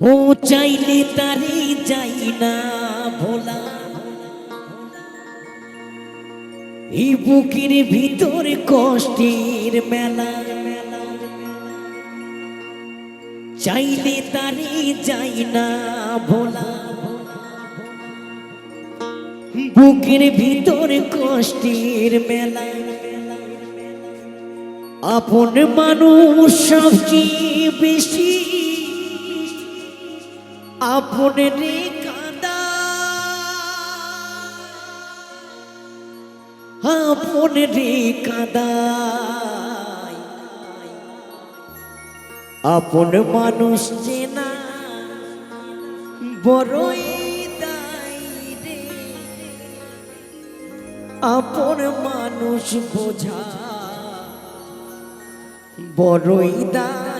ও চাইলে তারে যাই না ভোলা। এই বুকের ভিতর কষ্টের মেলা। চাইলে তারে যাই না ভোলা। বুকের ভিতর কষ্টের মেলা। আপন মানুষ সবচেয়ে বেশি আপন রে আপন রে আপন মানুষ চেনা, বড়ই দায় রে। আপন মানুষ বোঝা, বড়ই দায়ী।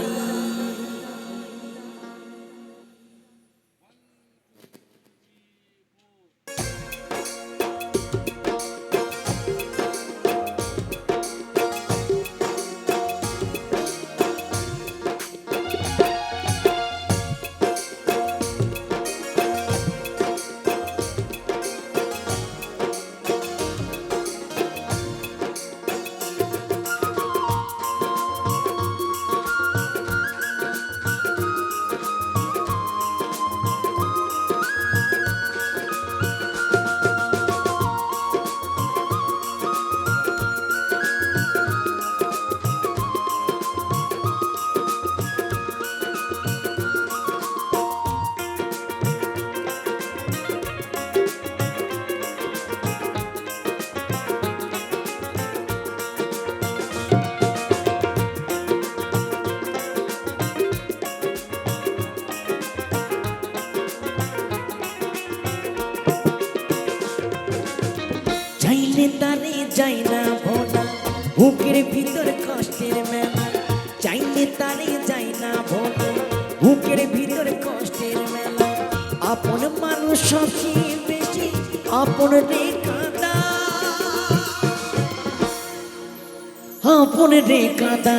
চাইলে তারে যাই না ভোলা। বুকের ভিতর কষ্টের মেলা। চাইলে তারে যাই না ভোলা। বুকের ভিতর কষ্টের মেলা। আপন মানুষ সবচেয়ে বেশি, আপন রে কাঁদা। আপন রে কাদা।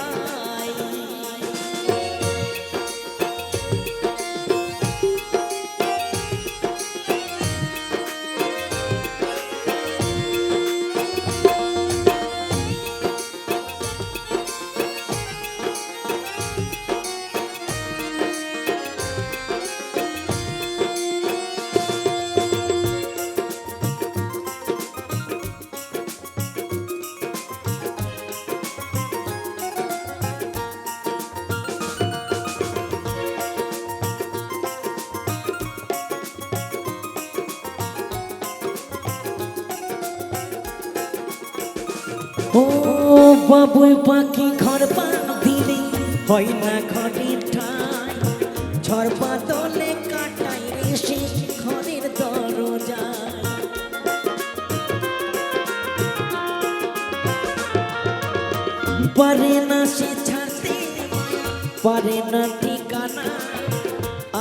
ও বাবুই পাখি ঘর পা দিলে হয় না ঘরের ঠাই। ঝড় বাদলে কাটাই রে সে ঘরের দরজায় পারে না সে ছাড়তে পারে না ঠিকানা।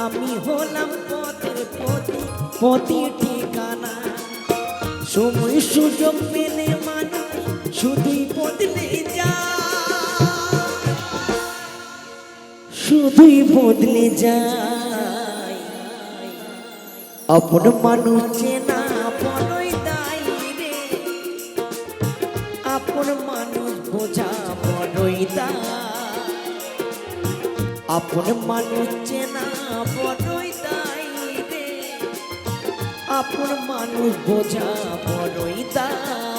আমি হলাম পথের পথে পথে ঠিকানা। সময় সুযোগ পেলে শুধুই বদলে যায় শুধুই বদলে যায় আপন মানুষ চেনা বড়ই দায় রে। আপন মানুষ বোঝা বড়ই দায়। আপন মানুষ চেনা বড়ই দায় রে। আপন মানুষ বোঝা বড়ই দায়।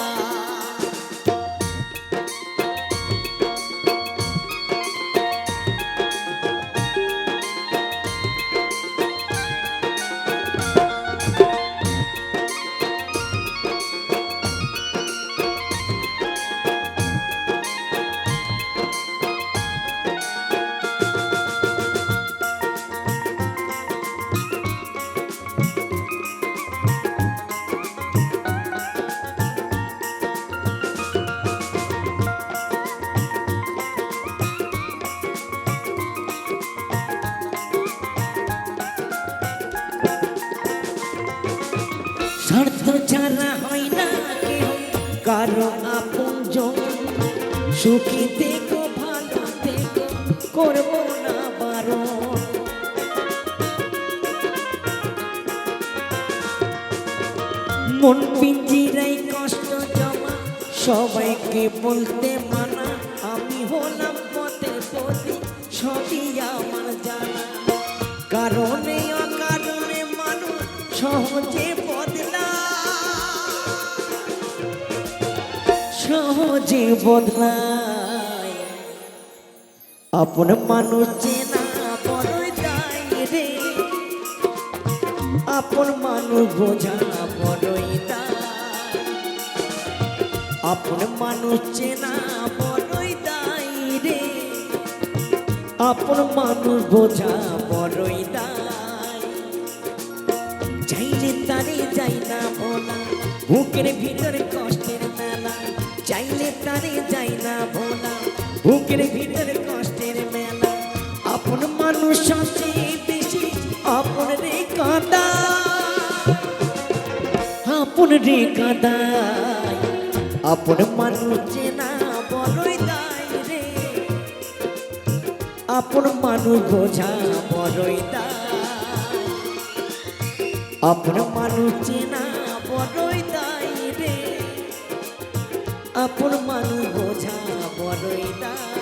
ছাড়া হয় না কারও আপন সুখী দেখো, ভালো দেখো, করব না বারণ। মন পিঞ্জিরাই কষ্ট জমা, সবাইকে বলতে মানা, আমি হলাম পথে পথে, সবই আমার জানা। কারণে অকারণে মানুষ সহজে সহজে বদলায় আপন মানুষ চেনা বড়ই দায় রে। আপন মানুষ বোঝা বড়ই দায় আপন মানুষ চেনা বড়ই দায় রে। আপন মানুষ বোঝা বড়ই দায় চাইলে তারে যাই না ভোলা বুকের ভিতর তারে যাই না ভোলা বুকের ভিতর কষ্টের মেলা। আপন মানুষ সবচেয়ে বেশি, আপন রে কাদা। আপন রে কাদায় আপন মানুষ চেনা বড়ই দায় রে। আপন মানুষ বোঝা বড়ই দায় আপন মানুষ চেনা রে আপন মানুষ বোঝা বড়ই দায়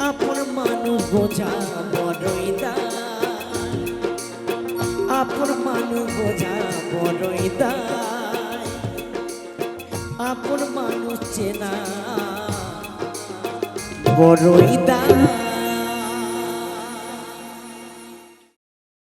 আপন মানুষ বোঝা বড়ই আপন মানুষ বোঝা বড়ই আপন মানুষ চেনা বড়ই দায়